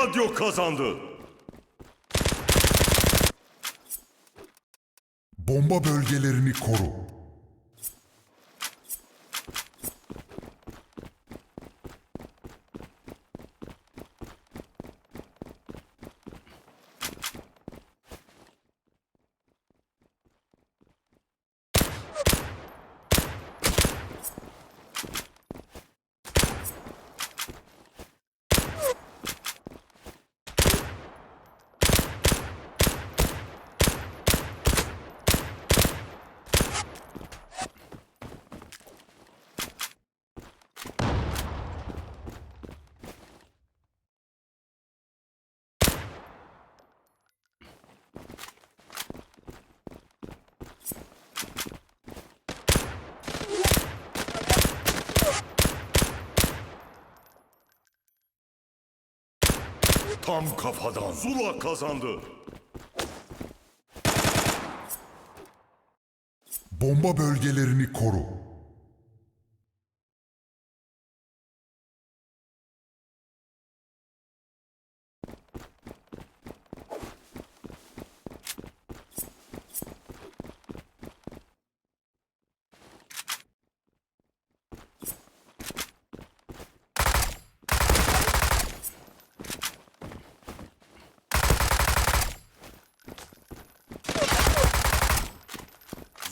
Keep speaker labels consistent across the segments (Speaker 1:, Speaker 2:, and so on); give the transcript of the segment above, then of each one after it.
Speaker 1: Gladio kazandı.
Speaker 2: Bomba bölgelerini koru.
Speaker 1: Tam kafadan. Zula kazandı.
Speaker 2: Bomba bölgelerini koru.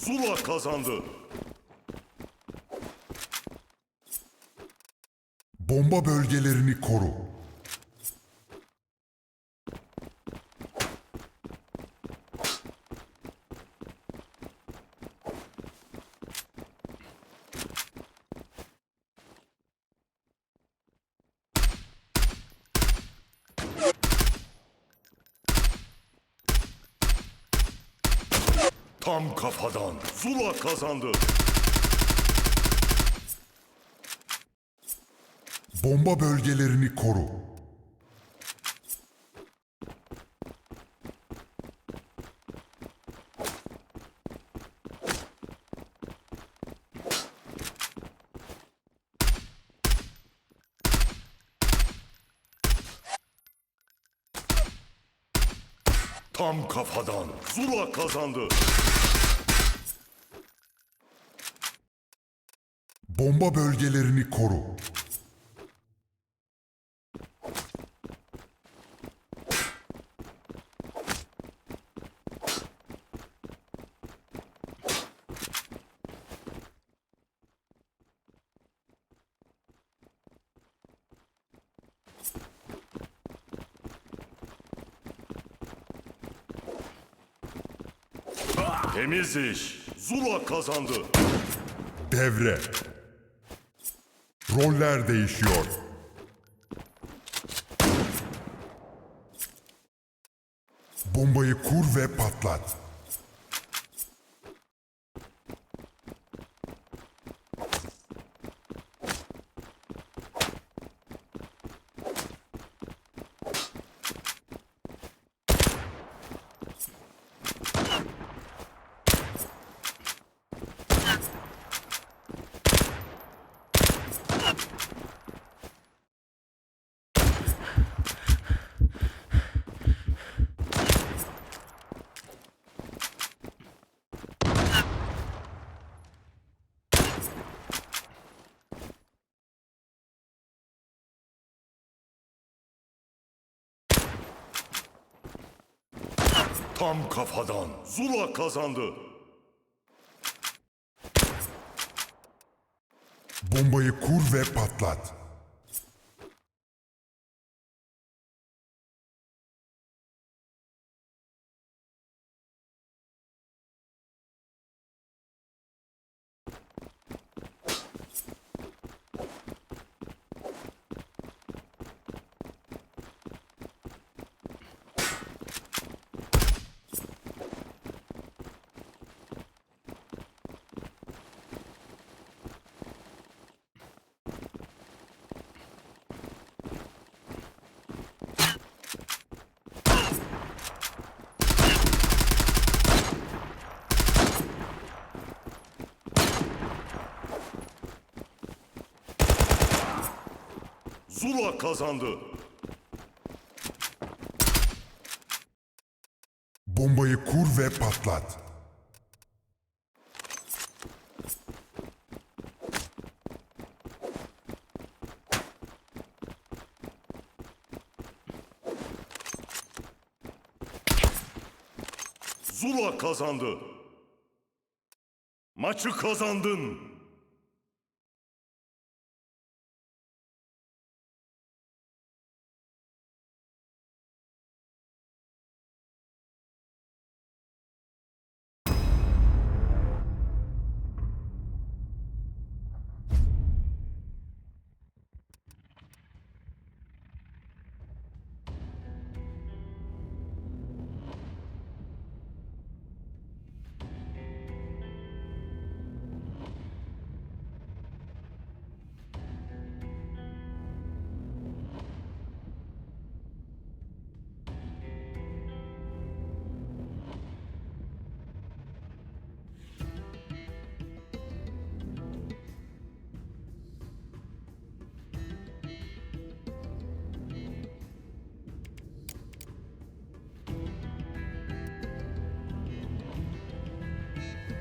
Speaker 1: Zula kazandı.
Speaker 2: Bomba bölgelerini koru.
Speaker 1: Tam kafadan. Zula kazandı.
Speaker 2: Bomba bölgelerini koru.
Speaker 1: Tam kafadan. Zula kazandı.
Speaker 2: Bomba bölgelerini koru.
Speaker 1: Temiz iş. Zula kazandı.
Speaker 2: Devre. Roller değişiyor. Bombayı kur ve patlat.
Speaker 1: Tam kafadan. Zula kazandı.
Speaker 2: Bombayı kur ve patlat.
Speaker 1: Zula kazandı.
Speaker 2: Bombayı kur ve patlat.
Speaker 1: Zula kazandı. Maçı kazandın. Thank you.